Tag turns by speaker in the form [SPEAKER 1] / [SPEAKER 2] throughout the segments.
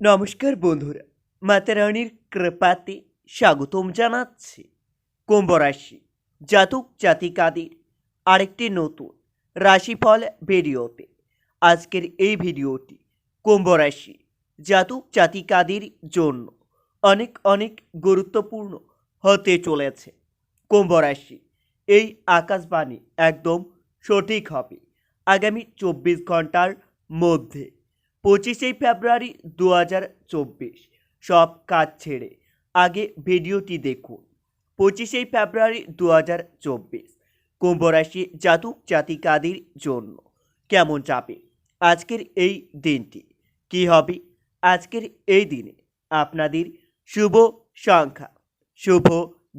[SPEAKER 1] নমস্কার বন্ধুরা, মাতা রানীর কৃপাতে স্বাগতম জানাচ্ছি। কুম্ভ রাশি, জাতক জাতিকাদের আরেকটি নতুন রাশিফল ভিডিওতে। আজকের এই ভিডিওটি কুম্ভ রাশি, জাতক জাতিকাদের জন্য অনেক অনেক গুরুত্বপূর্ণ হতে চলেছে। কুম্ভ রাশি, এই আকাশবাণী একদম সঠিক হবে। আগামী চব্বিশ ঘণ্টার মধ্যে পঁচিশে ফেব্রুয়ারি দু হাজার চব্বিশ। সব কাজ ছেড়ে আগে ভিডিওটি দেখুন। পঁচিশে ফেব্রুয়ারি দু হাজার চব্বিশ, কুম্ভ রাশি জাতক জাতিকাদের জন্য কেমন যাবে? আজকের এই দিনটি কি হবে? আজকের এই দিনে আপনাদের শুভ সংখ্যা, শুভ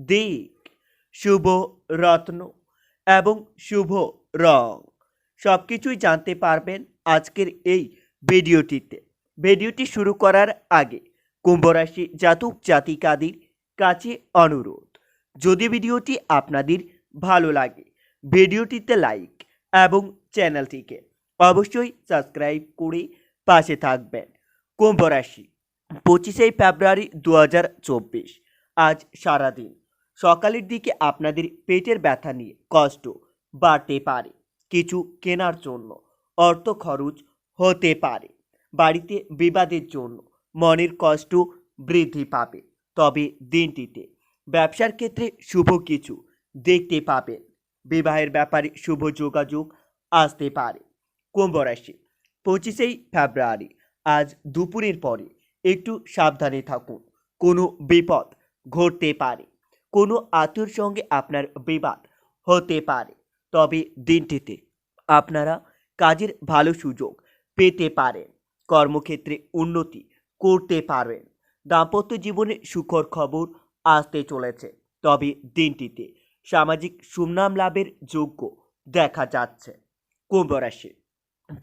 [SPEAKER 1] দিক, শুভ রত্ন এবং শুভ রং। সব কিছুই জানতে পারবেন আজকের এই ভিডিওটিতে। ভিডিওটি শুরু করার আগে কুম্ভ রাশি জাতক জাতিকাদের কাছে অনুরোধ, যদি ভিডিওটি আপনাদের ভালো লাগে, ভিডিওটিতে লাইক এবং চ্যানেলটিকে অবশ্যই সাবস্ক্রাইব করে পাশে থাকবেন। কুম্ভ রাশি পঁচিশে ফেব্রুয়ারি দু হাজার চব্বিশ, আজ সারাদিন। সকালের দিকে আপনাদের পেটের ব্যথা নিয়ে কষ্ট বাড়তে পারে কিছু কেনার জন্য। অর্থ খরচ হতে পারে। বাড়িতে বিবাদের জন্য মনের কষ্ট বৃদ্ধি পাবে। তবে দিনটিতে ব্যবসার ক্ষেত্রে শুভ কিছু দেখতে পাবেন। বিবাহের ব্যাপারে শুভ যোগাযোগ আসতে পারে। কুম্ভ রাশি, পঁচিশেই ফেব্রুয়ারি, আজ দুপুরের পরে একটু সাবধানে থাকুন। কোনো বিপদ ঘটতে পারে। কোনো আত্মীয়র সঙ্গে আপনার বিবাদ হতে পারে। তবে দিনটিতে আপনারা কাজের ভালো সুযোগ পেতে পারেন, কর্মক্ষেত্রে উন্নতি করতে পারবেন। দাম্পত্য জীবনে সুখর খবর আসতে চলেছে, তবে দিনটিতে সামাজিক সুনাম লাভের যোগ্য দেখা যাচ্ছে। কুম্ভ রাশি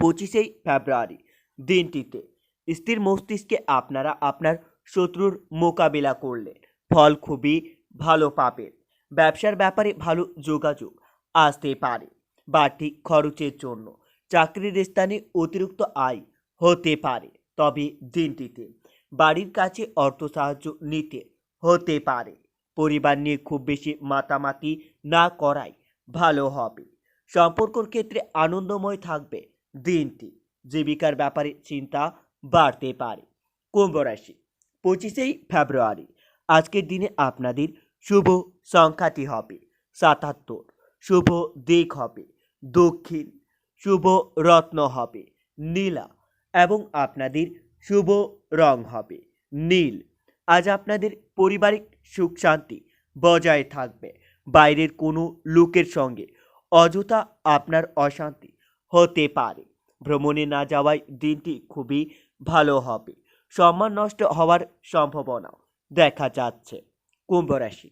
[SPEAKER 1] পঁচিশেই ফেব্রুয়ারি, দিনটিতে স্থির মস্তিষ্কে আপনারা আপনার শত্রুর মোকাবিলা করলেন ফল খুবই ভালো পাবেন। ব্যবসার ব্যাপারে ভালো যোগাযোগ আসতে পারে বাড়তি খরচের জন্য। চাকরির স্থানে অতিরিক্ত আয় হতে পারে। তবে দিনটিতে বাড়ির কাছে অর্থ সাহায্য নিতে হতে পারে। পরিবার নিয়ে খুব বেশি মাতামাতি না করাই ভালো হবে। সম্পর্কর ক্ষেত্রে আনন্দময় থাকবে দিনটি। জীবিকার ব্যাপারে চিন্তা বাড়তে পারে। কুম্ভ রাশি, পঁচিশেই ফেব্রুয়ারি। আজকের দিনে আপনাদের শুভ সংখ্যাটি হবে সাতাত্তর। শুভ দিক হবে দক্ষিণ। শুভ রত্ন হবে, নীলা, এবং আপনাদের শুভ রং হবে, নীল। আজ আপনাদের পারিবারিক সুখ শান্তি বজায় থাকবে। বাইরের কোনো লোকের সঙ্গে অযথা আপনার অশান্তি হতে পারে। ভ্রমণে না যাওয়ায় দিনটি খুবই ভালো হবে। সম্মান নষ্ট হওয়ার সম্ভাবনা দেখা যাচ্ছে। কুম্ভ রাশি,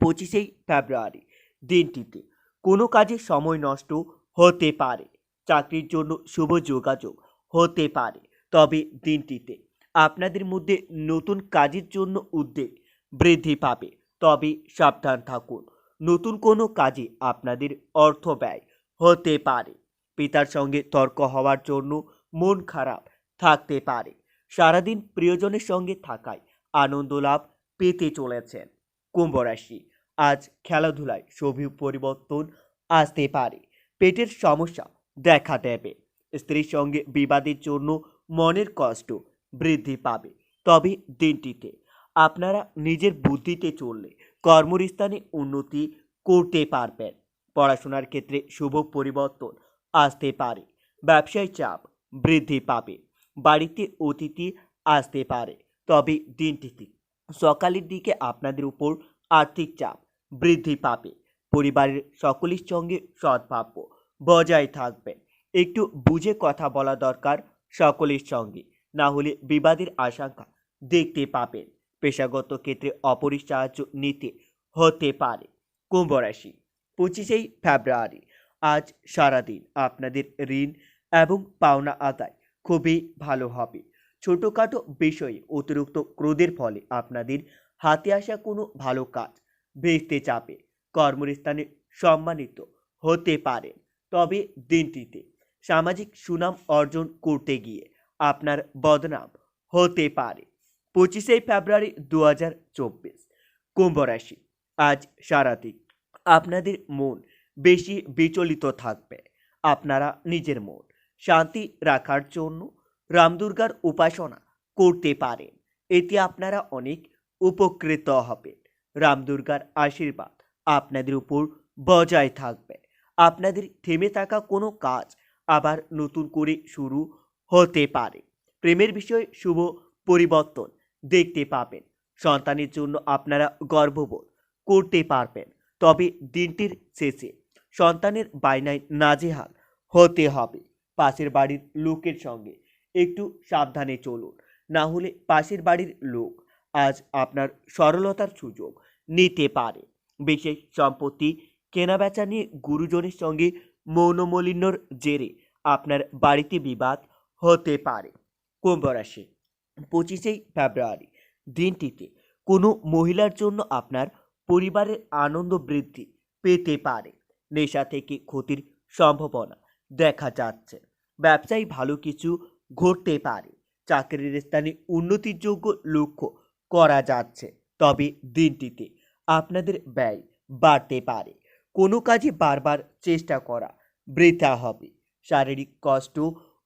[SPEAKER 1] পঁচিশেই ফেব্রুয়ারি, দিনটিতে কোনো কাজে সময় নষ্ট হতে পারে। চাকরির জন্য শুভ যোগাযোগ হতে পারে। তবে দিনটিতে আপনাদের মধ্যে নতুন কাজের জন্য উদ্বেগ বৃদ্ধি পাবে। তবে সাবধান থাকুন, নতুন কোনো কাজে আপনাদের অর্থ ব্যয় হতে পারে। পিতার সঙ্গে তর্ক হওয়ার জন্য মন খারাপ থাকতে পারে। সারাদিন প্রিয়জনের সঙ্গে থাকায় আনন্দ লাভ পেতে চলেছেন। কুম্ভ রাশি, আজ খেলাধুলায় সবই পরিবর্তন আসতে পারে। পেটের সমস্যা দেখা দেবে। স্ত্রীর সঙ্গে বিবাদের জন্য মনের কষ্ট বৃদ্ধি পাবে। তবে দিনটিতে আপনারা নিজের বুদ্ধিতে চললে কর্মস্থানে উন্নতি করতে পারবেন। পড়াশোনার ক্ষেত্রে শুভ পরিবর্তন আসতে পারে। ব্যবসায় চাপ বৃদ্ধি পাবে। বাড়িতে অতিথি আসতে পারে। তবে দিনটিতে সকালের দিকে আপনাদের উপর আর্থিক চাপ বৃদ্ধি পাবে। পরিবারের সকলের সঙ্গে সদ্ভাব্য বজায় থাকবে। একটু বুঝে কথা বলা দরকার সকলের সঙ্গে। না হলে বিবাদের আশঙ্কা দেখতে পাবেন। পেশাগত ক্ষেত্রে অপরিস সাহায্য নিতে হতে পারে। কুম্ভ রাশি পঁচিশেই ফেব্রুয়ারি। আজ সারাদিন আপনাদের ঋণ এবং পাওনা আদায় খুবই ভালো হবে। ছোটোখাটো বিষয়ে অতিরিক্ত ক্রোধের ফলে আপনাদের হাতে আসা কোনো ভালো কাজ ভেস্তে চাপে কর্মস্থানে সম্মানিত হতে পারেন তবে দিনটিতে সামাজিক সুনাম অর্জন করতে গিয়ে আপনার বদনাম হতে পারে। পঁচিশে ফেব্রুয়ারি দু হাজার চব্বিশ, কুম্ভ রাশি। আজ সারাদিন আপনাদের মন বেশি বিচলিত থাকবে। আপনারা নিজের মন শান্তি রাখার জন্য রামদুর্গার উপাসনা করতে পারেন। এতে আপনারা অনেক উপকৃত হবেন। রামদুর্গার আশীর্বাদ আপনাদের উপর বজায় থাকবে। আপনাদের থেমে থাকা কোনো কাজ আবার নতুন করে শুরু হতে পারে। প্রেমের বিষয়ে শুভ পরিবর্তন দেখতে পাবেন। সন্তানের জন্য আপনারা গর্ববোধ করতে পারবেন। তবে দিনটির শেষে সন্তানের বায়নায় নাজেহাল হতে হবে। পাশের বাড়ির লোকের সঙ্গে একটু সাবধানে চলুন। না হলে পাশের বাড়ির লোক আজ আপনার সরলতার সুযোগ নিতে পারে। বিশেষ সম্পত্তি কেনাবেচা নিয়ে গুরুজনের সঙ্গে মৌনমলিন্যর জেরে আপনার বাড়িতে বিবাদ হতে পারে। কুম্ভ রাশি, পঁচিশে ফেব্রুয়ারি, দিনটিতে কোনো মহিলার জন্য আপনার পরিবারের আনন্দ বৃদ্ধি পেতে পারে। নেশা থেকে ক্ষতির সম্ভাবনা দেখা যাচ্ছে। ব্যবসায় ভালো কিছু ঘটতে পারে। চাকরির স্থানে উন্নতির যোগ্য লক্ষ্য করা যাচ্ছে। তবে দিনটিতে আপনাদের ব্যয় বাড়তে পারে। কোনো কাজে বারবার চেষ্টা করা বৃথা হবে। শারীরিক কষ্ট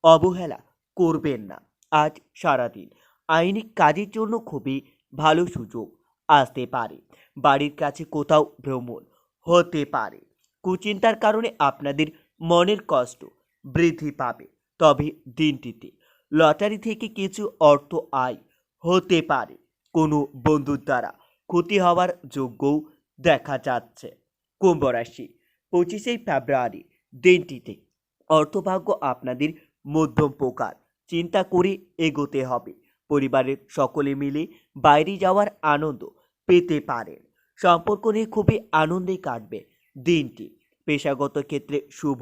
[SPEAKER 1] অবহেলা করবেন না। আজ সারাদিন আইনি কাজের জন্য খুবই ভালো সুযোগ আসতে পারে। বাড়ির কাছে কোথাও ভ্রমণ হতে পারে। কুচিন্তার কারণে আপনাদের মনের কষ্ট বৃদ্ধি পাবে। তবে দিনটিতে লটারি থেকে কিছু অর্থ আয় হতে পারে। কোনো বন্ধুর দ্বারা ক্ষতি হওয়ার যোগ্যও দেখা যাচ্ছে। কুম্ভ রাশি, পঁচিশে ফেব্রুয়ারি দিনটিতে। অর্থভাগ্য আপনাদের মধ্যম প্রকার, চিন্তা করে এগোতে হবে। পরিবারের সকলে মিলে বাইরে যাওয়ার আনন্দ পেতে পারেন। সম্পর্ক নিয়ে খুবই আনন্দে কাটবে দিনটি। পেশাগত ক্ষেত্রে শুভ,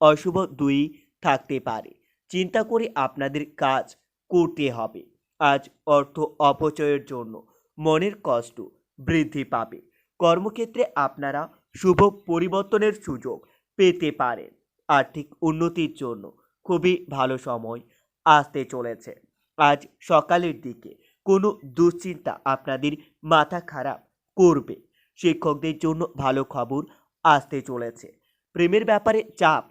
[SPEAKER 1] অশুভ দুই থাকতে পারে। চিন্তা করে আপনাদের কাজ করতে হবে। আজ অর্থ অপচয়ের জন্য মনের কষ্ট বৃদ্ধি পাবে। কর্মক্ষেত্রে আপনারা শুভ পরিবর্তনের সুযোগ পেতে পারেন। আর্থিক উন্নতির জন্য খুবই ভালো সময় আসতে চলেছে। আজ সকালের দিকে কোনো দুশ্চিন্তা আপনাদের মাথা খারাপ করবে। শিক্ষকদের জন্য ভালো খবর আসতে চলেছে। প্রেমের ব্যাপারে চাপ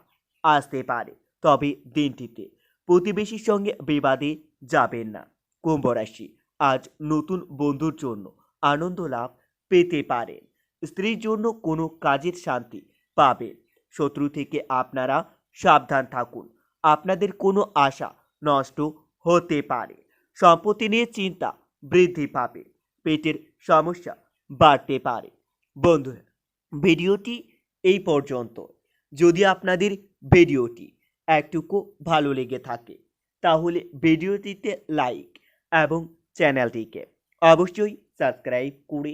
[SPEAKER 1] আসতে পারে, তবে দিনটিতে প্রতিবেশীর সঙ্গে বিবাদে যাবেন না। কুম্ভ রাশি আজ নতুন বন্ধুর জন্য আনন্দ লাভ পেতে পারেন স্ত্রীর জন্য কোনো কাজের শান্তি পাবেন। শত্রু থেকে আপনারা সাবধান থাকুন। আপনাদের কোনো আশা নষ্ট হতে পারে। সম্পত্তি নিয়ে চিন্তা বৃদ্ধি পাবে। পেটের সমস্যা বাড়তে পারে। বন্ধুরা ভিডিওটি এই পর্যন্ত। যদি আপনাদের ভিডিওটি একটুকু ভালো লেগে থাকে, তাহলে ভিডিওটিতে লাইক এবং চ্যানেলটিকে অবশ্যই সাবস্ক্রাইব করে